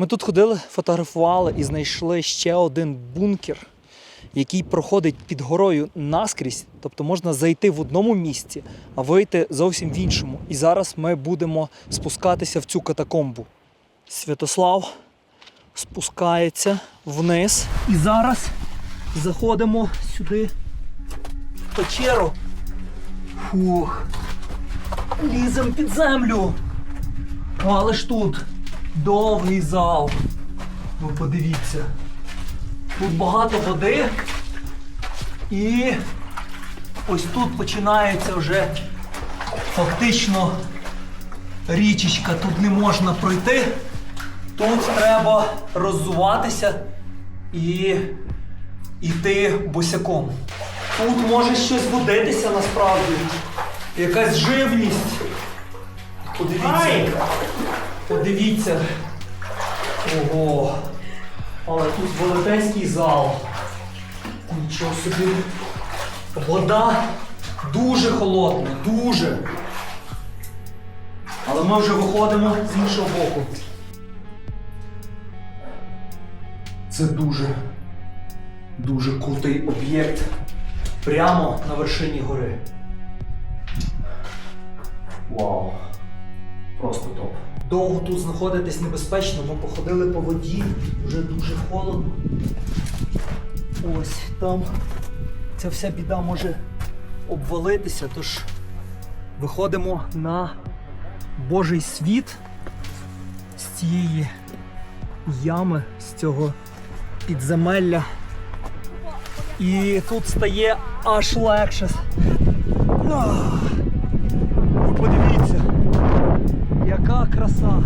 Ми тут ходили, фотографували і знайшли ще один бункер, який проходить під горою наскрізь. Тобто можна зайти в одному місці, а вийти зовсім в іншому. І зараз ми будемо спускатися в цю катакомбу. Святослав спускається вниз. І зараз заходимо сюди в печеру. Фух. Лізем під землю. Але ж тут довгий зал. Ви подивіться. Тут багато води. І ось тут починається вже фактично річечка. Тут не можна пройти. Тут треба роззуватися і йти босяком. Тут може щось водитися насправді. Якась живність. Подивіться. Подивіться. Ого. Але тут велетенський зал. Нічого собі. Вода дуже холодна, дуже. Але ми вже виходимо з іншого боку. Це дуже, дуже крутий об'єкт. Прямо на вершині гори. Вау. Просто топ. Довго тут знаходитись небезпечно, ми походили по воді, вже дуже холодно. Ось там ця вся біда може обвалитися, тож виходимо на Божий світ з цієї ями, з цього підземелля. І тут стає аж легше. Краса.